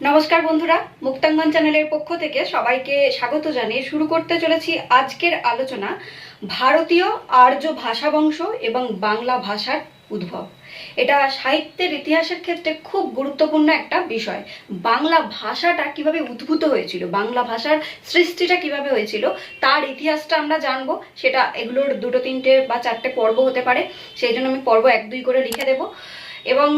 নমস্কার বন্ধুরা, মুক্তাঙ্গন চ্যানেলের পক্ষ থেকে সবাইকে স্বাগত জানিয়ে শুরু করতে চলেছি আজকের আলোচনা, ভারতীয় আর্য ভাষা বংশ এবং বাংলা ভাষার উদ্ভব। এটা সাহিত্যের ইতিহাসের ক্ষেত্রে খুব গুরুত্বপূর্ণ একটা বিষয়। বাংলা ভাষাটা কীভাবে উদ্ভূত হয়েছিল, বাংলা ভাষার সৃষ্টিটা কীভাবে হয়েছিল, তার ইতিহাসটা আমরা জানব। সেটা এগুলোর দুটো তিনটে বা চারটে পর্ব হতে পারে, সেই জন্য আমি পর্ব এক দুই করে লিখে দেবো। এবং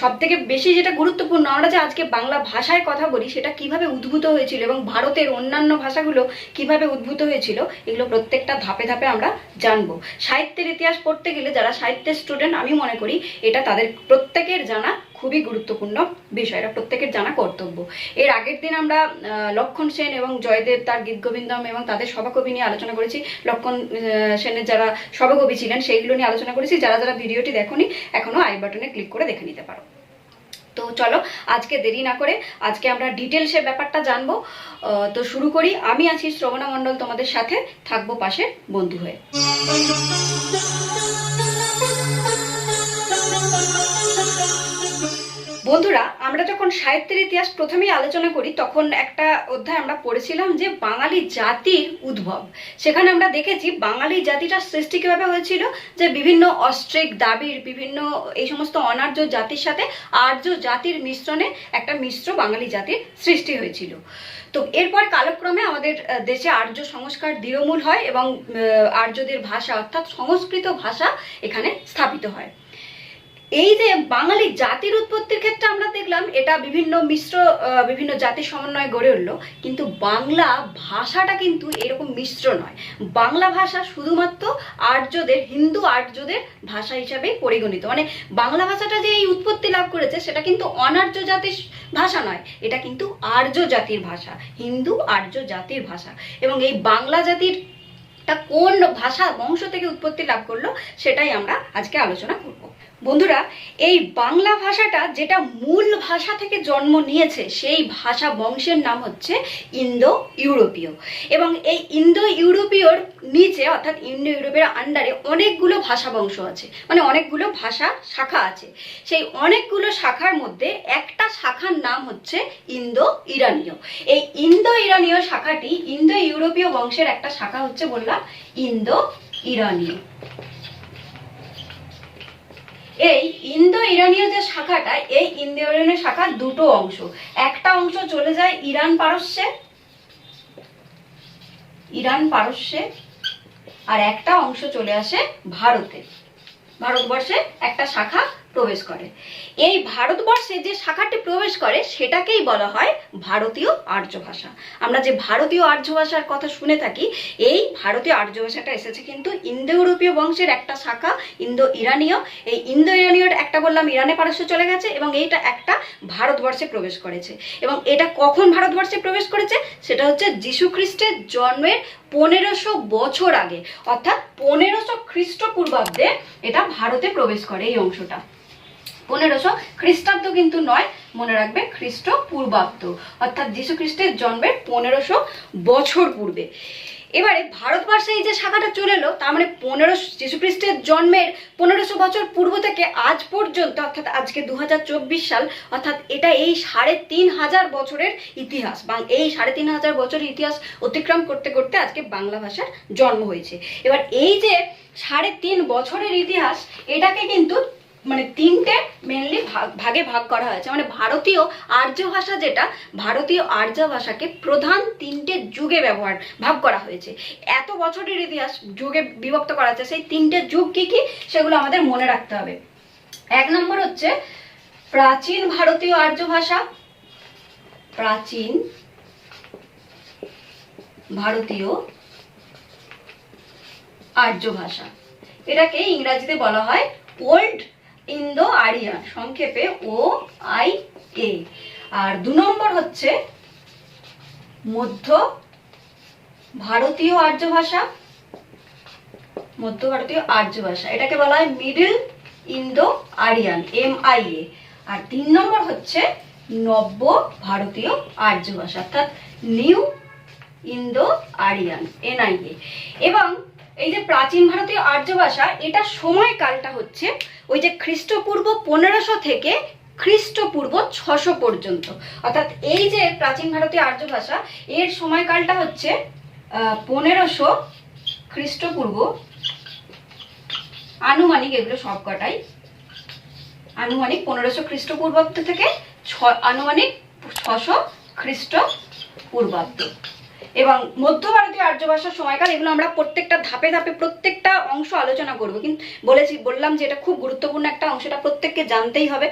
সব থেকে বেশি যেটা গুরুত্বপূর্ণ, আমরা যে আজকে বাংলা ভাষায় কথা বলি, সেটা কীভাবে উদ্ভূত হয়েছিল এবং ভারতের অন্যান্য ভাষাগুলো কীভাবে উদ্ভূত হয়েছিল, এগুলো প্রত্যেকটা ধাপে ধাপে আমরা জানব। সাহিত্যের ইতিহাস পড়তে গেলে যারা সাহিত্যের স্টুডেন্ট আমি মনে করি, এটা তাদের প্রত্যেকের জানা খুবই গুরুত্বপূর্ণ বিষয়, এটা প্রত্যেকের জানা কর্তব্য। এর আগের দিন আমরা লক্ষণ সেন এবং জয়দেব, তার গীত গোবিন্দম এবং তাদের সভাকবি নিয়ে আলোচনা করেছি। লক্ষণ সেনের যারা সভাকবি ছিলেন, সেইগুলো নিয়ে আলোচনা করেছি। যারা যারা ভিডিওটি দেখোনি, এখনও আই বাটনে ক্লিক করে দেখে নিতে পারো। তো চলো, আজকে দেরি না করে আজকে আমরা ডিটেলসে ব্যাপারটা জানব। তো শুরু করি। আমি আছি শ্রবণা মণ্ডল তোমাদের সাথে, থাকব পাশে বন্ধু হয়ে। বন্ধুরা, আমরা যখন সাহিত্যের ইতিহাস প্রথমেই আলোচনা করি, তখন একটা অধ্যায় আমরা পড়েছিলাম যে বাঙালি জাতির উদ্ভব। সেখানে আমরা দেখেছি বাঙালি জাতিটার সৃষ্টি কীভাবে হয়েছিল, যে বিভিন্ন অস্ট্রিক দাবির, বিভিন্ন এই সমস্ত অনার্য জাতির সাথে আর্য জাতির মিশ্রণে একটা মিশ্র বাঙালি জাতির সৃষ্টি হয়েছিল। তো এরপর কালক্রমে আমাদের দেশে আর্য সংস্কার দৃঢ়মূল হয় এবং আর্যদের ভাষা অর্থাৎ সংস্কৃত ভাষা এখানে স্থাপিত হয়। এই যে বাঙালি জাতির উৎপত্তির ক্ষেত্রে আমরা দেখলাম, এটা বিভিন্ন মিশ্র বিভিন্ন জাতির সমন্বয়ে গড়ে উঠল। কিন্তু বাংলা ভাষাটা কিন্তু এরকম মিশ্র নয়। বাংলা ভাষা শুধুমাত্র আর্যদের, হিন্দু আর্যদের ভাষা হিসাবে পরিগণিত। মানে বাংলা ভাষাটা যে এই উৎপত্তি লাভ করেছে, সেটা কিন্তু অনার্য জাতির ভাষা নয়। এটা কিন্তু আর্য জাতির ভাষা, হিন্দু আর্য জাতির ভাষা। এবং এই বাংলা জাতির কোন ভাষা বংশ থেকে উৎপত্তি লাভ করল, সেটাই আমরা আজকে আলোচনা করব। বন্ধুরা, এই বাংলা ভাষাটা যেটা মূল ভাষা থেকে জন্ম নিয়েছে, সেই ভাষা বংশের নাম হচ্ছে ইন্দো ইউরোপীয় এবং এই ইন্দো ইউরোপীয়র নিচে, অর্থাৎ ইন্দো ইউরোপের আন্ডারে অনেকগুলো ভাষা বংশ আছে। মানে অনেকগুলো ভাষা শাখা আছে। সেই অনেকগুলো শাখার মধ্যে একটা শাখার নাম হচ্ছে ইন্দো ইরানীয় এই ইন্দো ইরানীয় শাখাটি ইন্দো ইউরোপীয় বংশের একটা শাখা হচ্ছে বললাম ইন্দো ইরানীয় এই ইন্দো ইরানীয় যে শাখাটা, এই ইন্দো ইরানীয় শাখার দুটো অংশ। একটা অংশ চলে যায় ইরান পারস্যে ইরান পারস্যে, আর একটা অংশ চলে আসে ভারতে। ভারতবর্ষে একটা শাখা প্রবেশ করে। এই ভারতবর্ষে যে শাখাটি প্রবেশ করে, সেটাকেই বলা হয় ভারতীয় আর্য ভাষা আমরা যে ভারতীয় আর্য ভাষার কথা শুনে থাকি, এই ভারতীয় আর্য ভাষাটা এসেছে কিন্তু ইন্দো ইউরোপীয় বংশের একটা শাখা ইন্দো ইরানীয় এই ইন্দো ইরানীয়র একটা বললাম, ইরানে পারস্য চলে গেছে এবং এইটা একটা ভারতবর্ষে প্রবেশ করেছে। এবং এটা কখন ভারতবর্ষে প্রবেশ করেছে? সেটা হচ্ছে যীশু খ্রিস্টের জন্মের পনেরোশো বছর আগে। অর্থাৎ পনেরোশো খ্রিস্টপূর্বাব্দে এটা ভারতে প্রবেশ করে এই অংশটা। পনেরোশো খ্রিস্টাব্দ কিন্তু নয়, মনে রাখবে খ্রিস্ট পূর্বাব্দ। অর্থাৎ যীশু খ্রিস্টের জন্মের পনেরোশো বছর পূর্বে। এবারে ভারতবর্ষে এই যে শাখাটা চলে এলো, তার মানে পনেরোশো যীশু খ্রিস্টের জন্মের পনেরোশো বছর পূর্ব থেকে আজ পর্যন্ত, অর্থাৎ আজকে দু হাজার চব্বিশ সাল, অর্থাৎ এটা এই সাড়ে তিন হাজার বছরের ইতিহাস, বা এই সাড়ে তিন হাজার বছরের ইতিহাস অতিক্রম করতে করতে আজকে বাংলা ভাষার জন্ম হয়েছে। এবার এই যে সাড়ে তিন বছরের ইতিহাস, এটাকে কিন্তু মানে তিনটে মেনলি ভাগে ভাগ করা হয়েছে। মানে ভারতীয় আর্য ভাষা যেটা, ভারতীয় আর্য ভাষাকে প্রধান তিনটে যুগে ব্যবহার, ভাগ করা হয়েছে। এত বছরের ইতিহাস যুগে বিভক্ত করা আছে, সেই তিনটে যুগ কি কি, সেগুলো আমাদের মনে রাখতে হবে। এক নম্বর হচ্ছে প্রাচীন ভারতীয় আর্য ভাষা। প্রাচীন ভারতীয় আর্য ভাষা। এটাকে ইংরাজিতে বলা হয় ওল্ড ইন্দো আরিয়ান, সংক্ষেপে ও আই এ আর দু নম্বর হচ্ছে মধ্য ভারতীয় আর্য ভাষা মধ্য ভারতীয় আর্য ভাষা এটাকে বলা হয় middle Indo Aryan, M I A. আর তিন নম্বর হচ্ছে নব্য ভারতীয় আর্য ভাষা অর্থাৎ নিউ ইন্দো আরিয়ান এনআইএ এবং এই যে প্রাচীন ভারতীয় আর্য ভাষা এটা সময়কালটা হচ্ছে ওই যে খ্রিস্টপূর্ব পনেরোশো থেকে খ্রিস্টপূর্ব ছশো পর্যন্ত। অর্থাৎ এই যে প্রাচীন ভারতীয় আর্য ভাষা, এর সময়কালটা হচ্ছে পনেরোশো খ্রিস্টপূর্ব আনুমানিক, এগুলো সব কটাই আনুমানিক পনেরোশো খ্রিস্টপূর্বাব্দ থেকে ছ, আনুমানিক ছশো খ্রিস্ট পূর্বাব্দ এবং মধ্য ভারতীয় আর্য ভাষার সময়কাল, এগুলো আমরা প্রত্যেকটা ধাপে ধাপে প্রত্যেকটা অংশ আলোচনা করব। কিন্তু বলেছি, বললাম যে এটা খুব গুরুত্বপূর্ণ একটা অংশ, এটা প্রত্যেককে জানতেই হবে।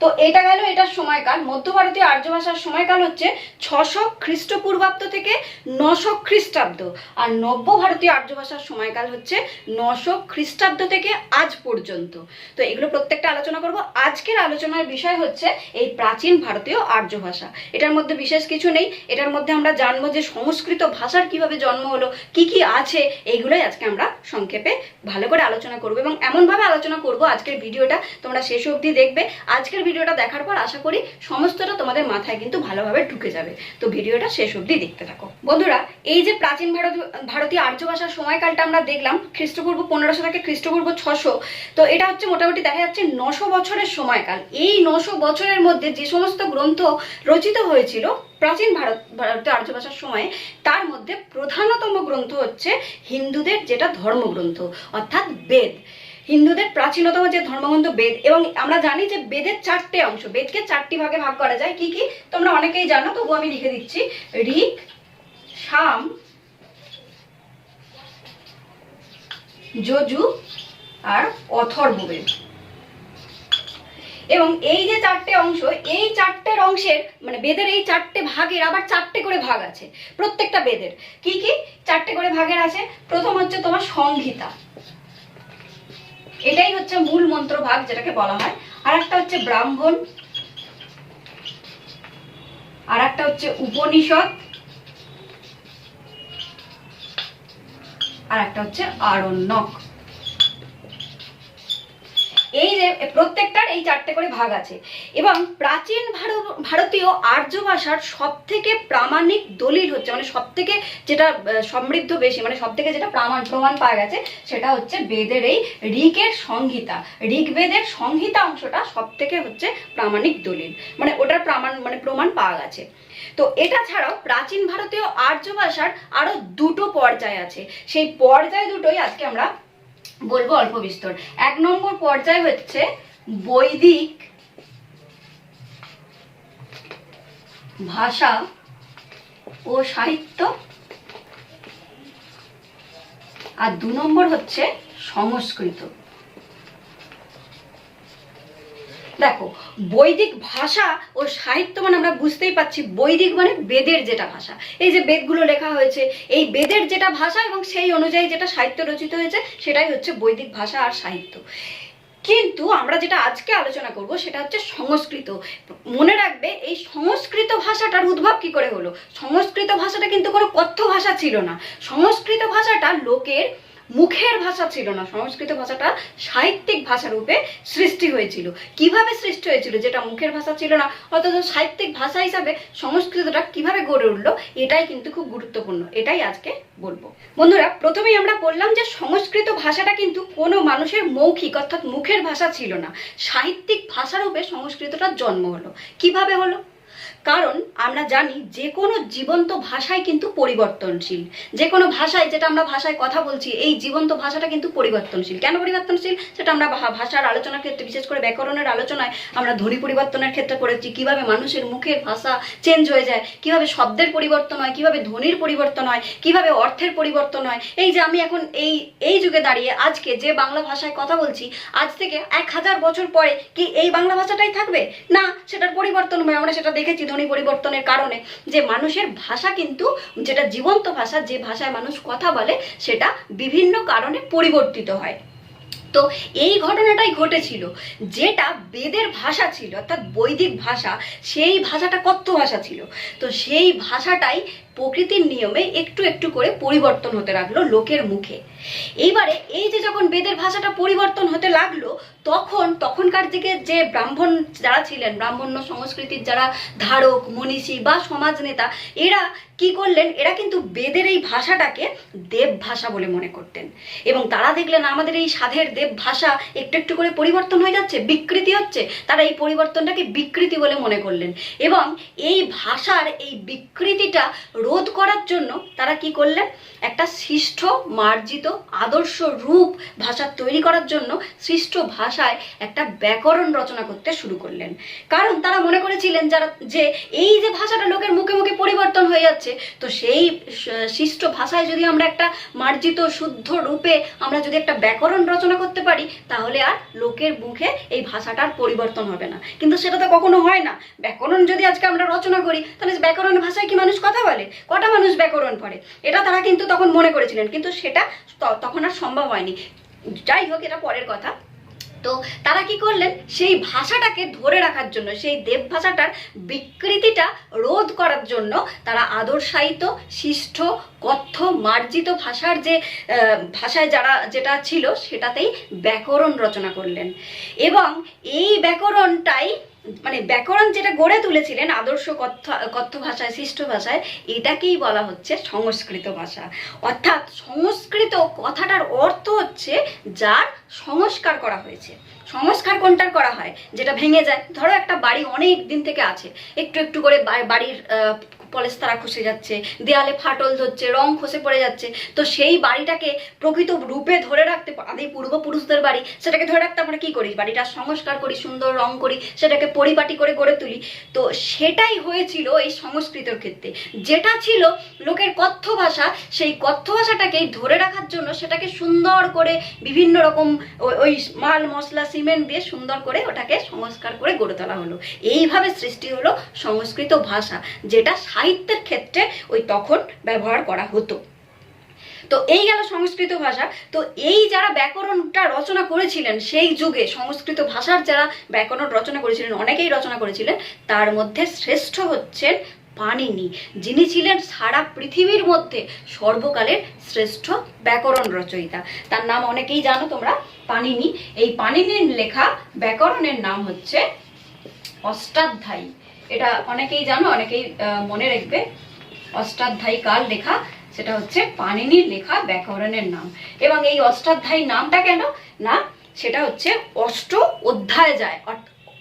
তো এটা গেল এটার সময়কাল। মধ্য ভারতীয় আর্য ভাষার সময়কাল হচ্ছে ছশো খ্রিস্টপূর্বাব্দ থেকে নশো খ্রিস্টাব্দ। আর নব্য ভারতীয় আর্য ভাষার সময়কাল হচ্ছে নশো খ্রিস্টাব্দ থেকে আজ পর্যন্ত। তো এগুলো প্রত্যেকটা আলোচনা করব। আজকের আলোচনার বিষয় হচ্ছে এই প্রাচীন ভারতীয় আর্য ভাষা এটার মধ্যে বিশেষ কিছু নেই। এটার মধ্যে আমরা জানব যে সংস্কৃত ভাষার কীভাবে জন্ম হলো, কি কি আছে, এইগুলোই আজকে আমরা সংক্ষেপে ভালো করে আলোচনা করব এবং এমনভাবে আলোচনা করব আজকের ভিডিওটা, তোমরা শেষ অবধি দেখবে। আজকের ভিডিওটা দেখার পর আশা করি সমস্তটা তোমাদের মাথায় কিন্তু ভালোভাবে ঢুকে যাবে। তো ভিডিওটা শেষ অবধি দেখতে থাকো। বন্ধুরা, এই যে প্রাচীন ভারত, ভারতীয় আর্য ভাষার সময়কালটা আমরা দেখলাম, খ্রিস্টপূর্ব পনেরোশো থেকে খ্রিস্টপূর্ব ছশো, তো এটা হচ্ছে মোটামুটি দেখা যাচ্ছে নশো বছরের সময়কাল। এই নশো বছরের মধ্যে যে সমস্ত গ্রন্থ রচিত হয়েছিল প্রাচীন ভারত ভারতীয় আর্য ভাষার সময়ে তার মধ্যে প্রধানতম গ্রন্থ হচ্ছে হিন্দুদের যেটা ধর্মগ্রন্থ, অর্থাৎ বেদ। হিন্দুদের প্রাচীনতম যে ধর্মগ্রন্থ বেদ, এবং আমরা জানি যে বেদের চারটে অংশ, বেদকে চারটি ভাগে ভাগ করা যায়। কি কি? তোমরা অনেকেই জানো তবু আমি লিখে দিচ্ছি। ঋক, সাম, যজু আর অথর্ববেদ এবং এই যে চারটে অংশ, এই চারটের অংশের মানে বেদের এই চারটে ভাগের আবার চারটে করে ভাগ আছে, প্রত্যেকটা বেদের। কি কি? চারটে করে ভাগের আছে। প্রথম হচ্ছে তোমার সংহিতা। এটাই হচ্ছে মূল মন্ত্র ভাগ যেটাকে বলা হয়। আর একটা হচ্ছে ব্রাহ্মণ। আর একটা হচ্ছে উপনিষদ। আর একটা হচ্ছে আরণ্যক। এই যে প্রত্যেকটার এই চারটে করে ভাগ আছে। এবং প্রাচীন ভারত, ভারতীয় আর্য ভাষার সব থেকে প্রামাণিক দলিল হচ্ছে মানে সব থেকে যেটা সমৃদ্ধ বেশি মানে সব থেকে যেটা প্রমাণ প্রমাণ পাওয়া গেছে, সেটা হচ্ছে বেদের এই ঋকের সংহিতা। ঋগ্বেদের সংহিতা অংশটা সব থেকে হচ্ছে প্রামাণিক দলিল মানে ওটার প্রমাণ মানে প্রমাণ পাওয়া গেছে। তো এটা ছাড়াও প্রাচীন ভারতীয় আর্য ভাষার আরও দুটো পর্যায় আছে। সেই পর্যায় দুটোই আজকে আমরা বলব অল্প বিস্তর। এক নম্বর পর্যায় হচ্ছে বৈদিক ভাষা ও সাহিত্য। আর দু নম্বর হচ্ছে সংস্কৃত। দেখো, বৈদিক ভাষা ও সাহিত্য মানে আমরা বুঝতেই পাচ্ছি বৈদিক মানে বেদের যেটা ভাষা। এই যে বেদগুলো লেখা হয়েছে, এই বেদের যেটা ভাষা এবং সেই অনুযায়ী যেটা সাহিত্য রচিত হয়েছে, সেটাই হচ্ছে বৈদিক ভাষা আর সাহিত্য। কিন্তু আমরা যেটা আজকে আলোচনা করব, সেটা হচ্ছে সংস্কৃত। মনে রাখবে, এই সংস্কৃত ভাষাটার উদ্ভব কি করে হলো? সংস্কৃত ভাষাটা কিন্তু কোনো কথ্য ভাষা ছিল না। সংস্কৃত ভাষাটা লোকের মুখের ভাষা ছিল না, সংস্কৃত ভাষাটা সাহিত্যিক ভাষা রূপে সৃষ্টি হয়েছিল। কীভাবে সৃষ্টি হয়েছিল যেটা মুখের ভাষা ছিল না, অথচ সাহিত্যিক ভাষা হিসাবে সংস্কৃতটা কীভাবে গড়ে উঠল, এটাই কিন্তু খুব গুরুত্বপূর্ণ, এটাই আজকে বলব। বন্ধুরা, প্রথমেই আমরা বললাম যে সংস্কৃত ভাষাটা কিন্তু কোনো মানুষের মৌখিক অর্থাৎ মুখের ভাষা ছিল না, সাহিত্যিক ভাষা রূপে সংস্কৃতটার জন্ম হলো। কীভাবে হলো? কারণ আমরা জানি যে কোনো জীবন্ত ভাষায় কিন্তু পরিবর্তনশীল। যে কোনো ভাষায় যেটা আমরা ভাষায় কথা বলছি, এই জীবন্ত ভাষাটা কিন্তু পরিবর্তনশীল। কেন পরিবর্তনশীল? সেটা আমরা ভাষার আলোচনার ক্ষেত্রে, বিশেষ করে ব্যাকরণের আলোচনায় আমরা ধ্বনি পরিবর্তনের ক্ষেত্রে পড়েছি। কীভাবে মানুষের মুখের ভাষা চেঞ্জ হয়ে যায়? কীভাবে শব্দের পরিবর্তন হয়? কীভাবে ধ্বনির পরিবর্তন হয়? কীভাবে অর্থের পরিবর্তন হয়? এই যে আমি এখন এই এই যুগে দাঁড়িয়ে আজকে যে বাংলা ভাষায় কথা বলছি, আজ থেকে এক হাজার বছর পরে কি এই বাংলা ভাষাটাই থাকবে? না, সেটার পরিবর্তন হবে আমরা সেটা দেখেছি ধ্বনি পরিবর্তনের কারণে যে মানুষের ভাষা কিন্তু, যেটা জীবন্ত ভাষা, যে ভাষায় মানুষ কথা বলে, সেটা বিভিন্ন কারণে পরিবর্তিত হয়। তো এই ঘটনাটাই ঘটেছিল। যেটা বেদের ভাষা ছিল, অর্থাৎ বৈদিক ভাষা, সেই ভাষাটা কথ্য ভাষা ছিল। তো সেই ভাষাটাই প্রকৃতির নিয়মে একটু একটু করে পরিবর্তন হতে লাগল লোকের মুখে। এইবারে এই যে যখন বেদের ভাষাটা পরিবর্তন হতে লাগল, তখন তখনকার দিকে যে ব্রাহ্মণ যারা ছিলেন, ব্রাহ্মণ্য সংস্কৃতির যারা ধারক, মনীষী বা সমাজ নেতা, এরা কি করলেন? এরা কিন্তু বেদের এই ভাষাটাকে দেব ভাষা বলে মনে করতেন। এবং তারা দেখলেন আমাদের এই সাধের দেব ভাষা একটু একটু করে পরিবর্তন হয়ে যাচ্ছে, বিকৃতি হচ্ছে, তারা এই পরিবর্তনটাকে বিকৃতি বলে মনে করলেন। এবং এই ভাষার এই বিকৃতিটা রোধ করার জন্য তারা কি করলেন? একটা সৃষ্ট মার্জিত আদর্শ রূপ ভাষা তৈরি করার জন্য সৃষ্ট ভাষায় একটা ব্যাকরণ রচনা করতে শুরু করলেন। কারণ তারা মনে করেছিলেন যারা, যে এই যে ভাষাটা লোকের মুখে মুখে পরিবর্তন হয়ে যাচ্ছে, তো সেই সৃষ্ট ভাষায় যদি আমরা একটা মার্জিত শুদ্ধ রূপে আমরা যদি একটা ব্যাকরণ রচনা করতে পারি, তাহলে আর লোকের মুখে এই ভাষাটার পরিবর্তন হবে না। কিন্তু সেটা তো কখনো হয় না। ব্যাকরণ যদি আজকে আমরা রচনা করি, তাহলে ব্যাকরণ ভাষায় কি মানুষ কথা বলে? কটা মানুষ ব্যাকরণ পড়ে এটা তারা কিন্তু তখন মনে করেছিলেন, কিন্তু সেটা তখন আর সম্ভব হয়নি। যাই হোক, এটা পরের কথা। তো তারা কি করলেন? সেই ভাষাটাকে ধরে রাখার জন্য, সেই দেব ভাষাটার বিকৃতিটা রোধ করার জন্য তারা আদর্শায়িত, শিষ্ট, কথ্য, মার্জিত ভাষার যে ভাষায় যারা, যেটা ছিল, সেটাতেই ব্যাকরণ রচনা করলেন। এবং এই ব্যাকরণটাই মানে ব্যাকরণ যেটা গড়ে তুলেছিলেন আদর্শ কথ্য কথ্য ভাষায়, সৃষ্ট ভাষায়, এটাকেই বলা হচ্ছে সংস্কৃত ভাষা। অর্থাৎ সংস্কৃত কথাটার অর্থ হচ্ছে যার সংস্কার করা হয়েছে। সংস্কার কোনটার করা হয়? যেটা ভেঙে যায়। ধরো একটা বাড়ি অনেক দিন থেকে আছে। একটু একটু করে বাড়ির পলেস্তারা খসে যাচ্ছে, দেয়ালে ফাটল ধরছে, রং খসে পড়ে যাচ্ছে। তো সেই বাড়িটাকে প্রকৃত রূপে ধরে রাখতে আদি পূর্বপুরুষদের বাড়ি, সেটাকে ধরে রাখতে আমরা কি করি? বাড়িটা সংস্কার করি, সুন্দর রং করি, সেটাকে পরিপাটি করে গড়ে তুলি। তো সেটাই হয়েছিল এই সংস্কৃতর ক্ষেত্রে। যেটা ছিল লোকের কথ্য ভাষা, সেই কথ্য ভাষাটাকেই ধরে রাখার জন্য সেটাকে সুন্দর করে বিভিন্ন রকম ওই মাল, মশলা, সিমেন্ট দিয়ে সুন্দর করে ওটাকে সংস্কার করে গড়ে তোলা হলো। এইভাবে সৃষ্টি হলো সংস্কৃত ভাষা, যেটা সাহিত্যের ক্ষেত্রে ওই তখন ব্যবহার করা হতো। তো এই গেল সংস্কৃত ভাষা। তো এই যারা ব্যাকরণটা রচনা করেছিলেন, সেই যুগে সংস্কৃত ভাষার যারা ব্যাকরণ রচনা করেছিলেন, অনেকেই রচনা করেছিলেন, তার মধ্যে শ্রেষ্ঠ হচ্ছেন পাণিনি যিনি ছিলেন সারা পৃথিবীর মধ্যে সর্বকালের শ্রেষ্ঠ ব্যাকরণ রচয়িতা। তার নাম অনেকেই জানো তোমরা পাণিনি এই পাণিনির লেখা ব্যাকরণের নাম হচ্ছে অষ্টাধ্যায়ী। এটা অনেকেই জানো, অনেকেই মনে রাখবে। অষ্টাধ্যায়ী কার লেখা, সেটা হচ্ছে পাণিনির লেখা ব্যাকরণের নাম। এবং এই অষ্টাধ্যায়ী নামটা কেন? না, সেটা হচ্ছে অষ্ট অধ্যায় যায়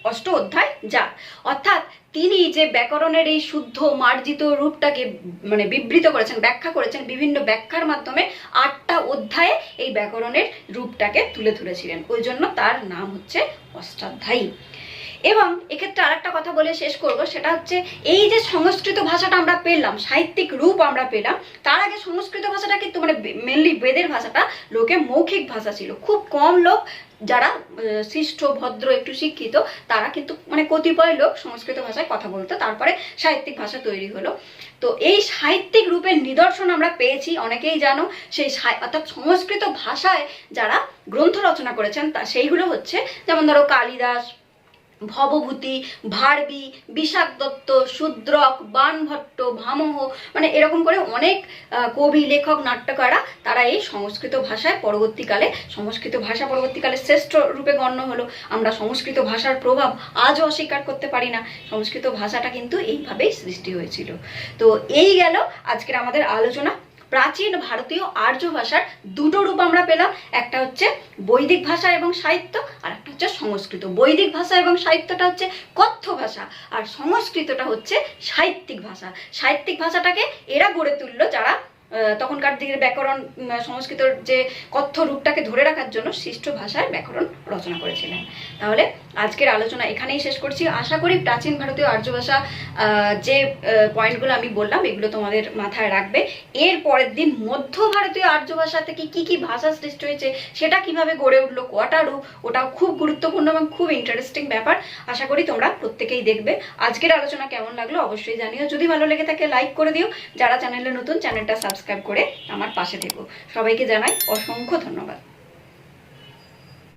অষ্ট অধ্যায় যা অর্থাৎ তিনি যে ব্যাকরণের এই শুদ্ধ, মার্জিত রূপটাকে মানে বিবৃত করেছেন, ব্যাখ্যা করেছেন, বিভিন্ন ব্যাখ্যার মাধ্যমে আটটা অধ্যায়ে এই ব্যাকরণের রূপটাকে তুলে ধরেছিলেন। ওই জন্য তার নাম হচ্ছে অষ্টাধ্যায়ী। এবং এক্ষেত্রে আরেকটা কথা বলে শেষ করব, সেটা হচ্ছে এই যে সংস্কৃত ভাষাটা আমরা পেলাম, সাহিত্যিক রূপ আমরা পেলাম, তার আগে সংস্কৃত ভাষাটা কিন্তু মানে মেনলি বেদের ভাষাটা, লোকে মৌখিক ভাষা ছিল। খুব কম লোক যারা শিষ্ট ভদ্র, একটু শিক্ষিত, তারা কিন্তু মানে কতিপয় লোক সংস্কৃত ভাষায় কথা বলতো, তারপরে সাহিত্যিক ভাষা তৈরি হলো। তো এই সাহিত্যিক রূপের নিদর্শন আমরা পেয়েছি, অনেকেই জানো, সেই অর্থাৎ সংস্কৃত ভাষায় যারা গ্রন্থ রচনা করেছেন, তা সেইগুলো হচ্ছে, যেমন ধরো কালিদাস ভবভূতি, ভারবী বিশাখ দত্ত শূদ্রক বাণভট্ট ভামহ মানে এরকম করে অনেক কবি, লেখক নাট্যকাররা তারা এই সংস্কৃত ভাষায় পরবর্তীকালে, সংস্কৃত ভাষা পরবর্তীকালে শ্রেষ্ঠ রূপে গণ্য হলো। আমরা সংস্কৃত ভাষার প্রভাব আজও অস্বীকার করতে পারি না। সংস্কৃত ভাষাটা কিন্তু এইভাবেই সৃষ্টি হয়েছিল। তো এই গেল আজকের আমাদের আলোচনা। প্রাচীন ভারতীয় আর্য ভাষার দুটো রূপ আমরা পেলাম। একটা হচ্ছে বৈদিক ভাষা এবং সাহিত্য, আর একটা হচ্ছে সংস্কৃত। বৈদিক ভাষা এবং সাহিত্যটা হচ্ছে কথ্য ভাষা, আর সংস্কৃতটা হচ্ছে সাহিত্যিক ভাষা। সাহিত্যিক ভাষাটাকে এরা গড়ে তুললো যারা তখনকার দিকের ব্যাকরণ সংস্কৃতর যে কথ্য রূপটাকে ধরে রাখার জন্য সৃষ্ট ভাষায় ব্যাকরণ রচনা করেছিলেন। তাহলে আজকের আলোচনা এখানেই শেষ করছি। আশা করি প্রাচীন ভারতীয় আর্য ভাষা যে পয়েন্টগুলো আমি বললাম, এগুলো তোমাদের মাথায় রাখবে। এর পরের দিন মধ্য ভারতীয় আর্য ভাষা থেকে কি কি ভাষা সৃষ্টি হয়েছে, সেটা কীভাবে গড়ে উঠল, কটা রূপ, ওটাও খুব গুরুত্বপূর্ণ এবং খুব ইন্টারেস্টিং ব্যাপার। আশা করি তোমরা প্রত্যেকেই দেখবে। আজকের আলোচনা কেমন লাগল অবশ্যই জানিও। যদি ভালো লেগে থাকে লাইক করে দিও। যারা চ্যানেলে নতুন চ্যানেলটা সাবস্ক্রাইব করে আমার পাশে থেকো। সবাইকে জানাই অসংখ্য ধন্যবাদ।